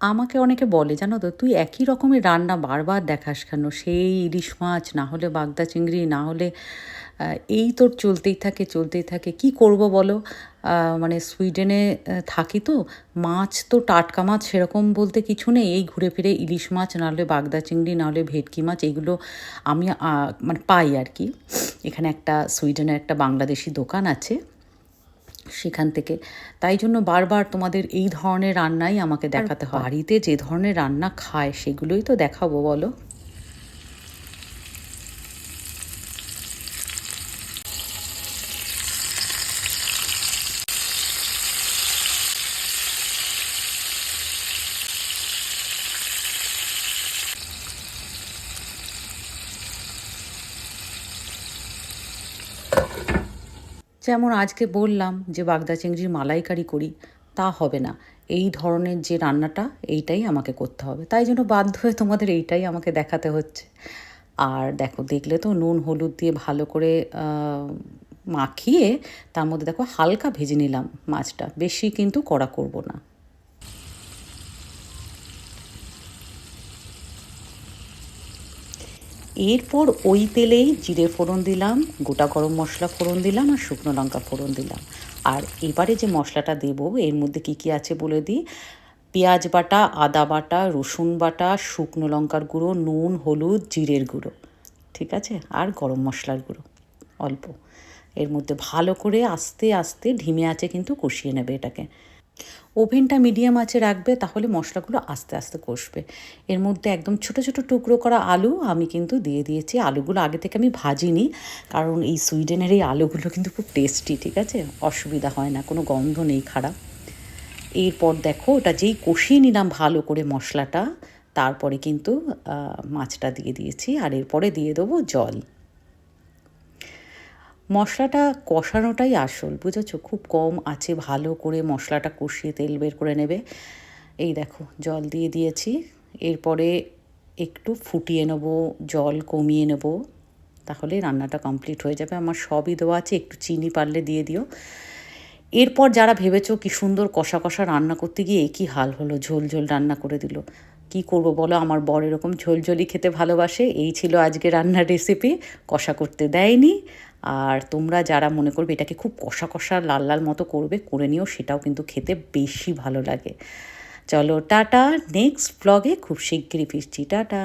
আমাকে অনেকে বলে, জানো তো, তুই একই রকমের রান্না বারবার দেখাস কেন? সেই ইলিশ মাছ, না হলে বাগদা চিংড়ি, না হলে এই তোর চলতেই থাকে চলতেই থাকে। কি করব বলো? মানে সুইডেনে থাকি তো, মাছ তো টাটকা মাছ সেরকম বলতে কিছু নেই। এই ঘুরে ফিরে ইলিশ মাছ, না হলে বাগদা চিংড়ি, না হলে ভেটকি মাছ এইগুলো আমি মানে পাই আর কি। এখানে একটা সুইডেনের একটা বাংলাদেশি দোকান আছে। সেখান থেকে। তাই জন্য বারবার তোমাদের এই ধরনের রান্নাই আমাকে দেখাতে হয়। বাড়িতে যে ধরনের রান্না খায় সেগুলোই তো দেখাবো বলো। যেমন আজকে বললাম যে বাগদা চিংড়ির মালাইকারি করি, তা হবে না। এই ধরনের যে রান্নাটা, এইটাই আমাকে করতে হবে। তাই জন্য বাধ্য হয়ে তোমাদের এইটাই আমাকে দেখাতে হচ্ছে। আর দেখো, দেখলে তো নুন, হলুদ দিয়ে ভালো করে মাখিয়ে তার মধ্যে দেখো হালকা ভেজে নিলাম মাছটা। বেশি কিন্তু কড়া করব না। এরপর ওই তেলেই জিরে ফোড়ন দিলাম, গোটা গরম মশলা ফোড়ন দিলাম আর শুকনো লঙ্কা ফোড়ন দিলাম। আর এবারে যে মশলাটা দেবো, এর মধ্যে কি কি আছে বলে দিই? পেঁয়াজ বাটা, আদা বাটা, রসুন বাটা, শুকনো লঙ্কার গুঁড়ো, নুন, হলুদ, জিরের গুঁড়ো। ঠিক আছে? আর গরম মশলার গুঁড়ো, অল্প। এর মধ্যে ভালো করে আস্তে আস্তে ঢিমে আছে কিন্তু কষিয়ে নেবে এটাকে। ওভেনটা মিডিয়াম আছে রাখবে, তাহলে মশলাগুলো আস্তে আস্তে কষবে। এর মধ্যে একদম ছোট ছোট টুকরো করা আলু, আমি কিন্তু দিয়ে দিয়েছি। আলুগুলো আগে থেকে আমি ভাজিনি, কারণ এই সুইডেনের এই আলুগুলো কিন্তু খুব টেস্টি, ঠিক আছে? অসুবিধা হয় না, কোনো গন্ধ নেই, খারাপ। এরপর দেখো, ওটা যেই কষিয়ে নিলাম ভালো করে মশলাটা, তারপরে কিন্তু মাছটা দিয়ে দিয়েছি। আর এরপরে দিয়ে দেবো জল। মশলাটা কষানোটাই আসল, বুঝেছ? খুব কম আছে, ভালো করে মশলাটা কষিয়ে তেল বের করে নেবে। এই দেখো, জল দিয়ে দিয়েছি। এরপরে একটু ফুটিয়ে নেব, জল কমিয়ে নেব। তাহলে রান্নাটা কমপ্লিট হয়ে যাবে। আমার সবই দেওয়া আছে, একটু চিনি পারলে দিয়ে দিও। এরপর যারা ভেবেছো কি সুন্দর কষা কষা রান্না করতে গিয়ে একই হাল হলো, ঝোল ঝোল রান্না করে দিল, কি করব বলো? আমার বর এরকম ঝোলঝোলি খেতে ভালোবাসে। এই ছিল আজকে রান্নার রেসিপি কষা করতে দেয়নি। আর তোমরা যারা মনে করবে এটাকে খুব কষা কষা লাল লাল মতো করবে, করে নিও, সেটাও কিন্তু খেতে বেশি ভালো লাগে। চলো, টাটা নেক্সট ব্লগে খুব শিগগিরই ফিরছি। টাটা।